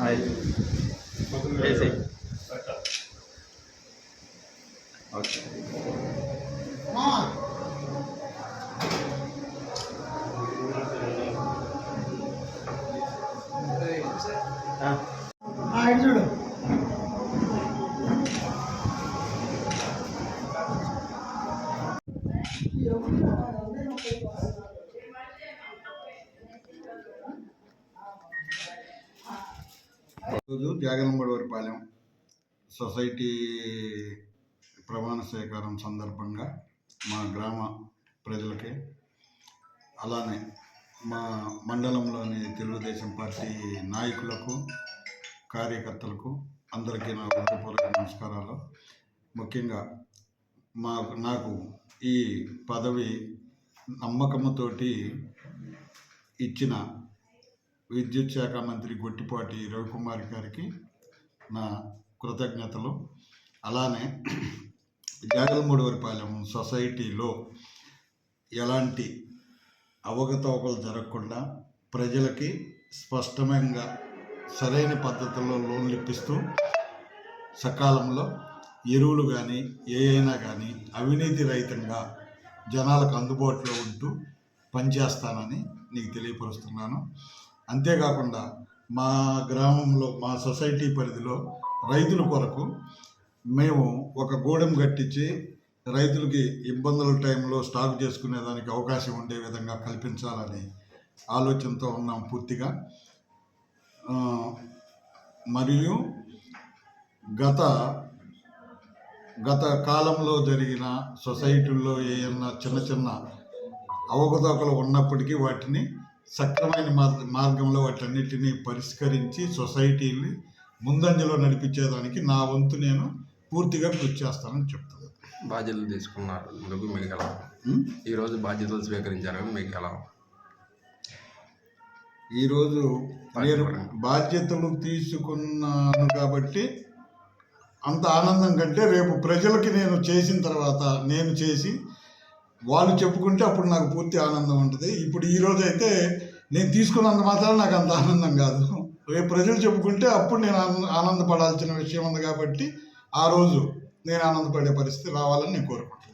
ಆಯಿತು. ಬೇಸಿ ಓಕೆ రోజు జాగనంబడివారిపాలెం సొసైటీ ప్రమాణ స్వీకారం సందర్భంగా మా గ్రామ ప్రజలకి అలానే మా మండలంలోని తెలుగుదేశం పార్టీ నాయకులకు కార్యకర్తలకు అందరికీ నా హృదయపూర్వక నమస్కారాలు. ముఖ్యంగా మా నాకు ఈ పదవి నమ్మకముతోటి ఇచ్చిన విద్యుత్ శాఖ మంత్రి గొట్టిపాటి రవికుమార్ గారికి నా కృతజ్ఞతలు. అలానే జాగలమూడివరిపాలెం సొసైటీలో ఎలాంటి అవకతవకలు జరగకుండా ప్రజలకి స్పష్టంగా సరైన పద్ధతుల్లో లోన్లు ఇప్పిస్తూ సకాలంలో ఎరువులు కానీ ఏవైనా కానీ అవినీతి రహితంగా జనాలకు అందుబాటులో ఉంటూ పనిచేస్తానని నీకు తెలియపరుస్తున్నాను. అంతేకాకుండా మా గ్రామంలో మా సొసైటీ పరిధిలో రైతుల కొరకు మేము ఒక గూడెం కట్టించి రైతులకి ఇబ్బందుల టైంలో స్టాక్ చేసుకునే దానికి అవకాశం ఉండే విధంగా కల్పించాలని ఆలోచనతో ఉన్నాం పూర్తిగా. మరియు గత గత కాలంలో జరిగిన సొసైటీల్లో ఏమన్నా చిన్న చిన్న అవకతవకలు ఉన్నప్పటికీ వాటిని సక్రమైన మార్- మార్గంలో వాటన్నిటిని పరిష్కరించి సొసైటీని ముందంజలో నడిపించేదానికి నా వంతు నేను పూర్తిగా కృషి చేస్తానని చెప్తున్నాను బాధ్యతలు తీసుకున్నారు. మీకు మీకు ఎలా? ఈరోజు బాధ్యతలు స్వీకరించారు మీకు ఎలా? ఈరోజు నేను బాధ్యతలు తీసుకున్నాను కాబట్టి అంత ఆనందం కంటే రేపు ప్రజలకి నేను చేసిన తర్వాత నేను చేసి వాళ్ళు చెప్పుకుంటే అప్పుడు నాకు పూర్తి ఆనందం ఉంటుంది. ఇప్పుడు ఈ రోజైతే అయితే నేను తీసుకున్నంత మాత్రం నాకు అంత ఆనందం కాదు. రేపు ప్రజలు చెప్పుకుంటే అప్పుడు నేను ఆనంద ఆనందపడాల్సిన విషయం ఉంది కాబట్టి ఆ రోజు నేను ఆనందపడే పరిస్థితి రావాలని నేను కోరుకుంటున్నాను.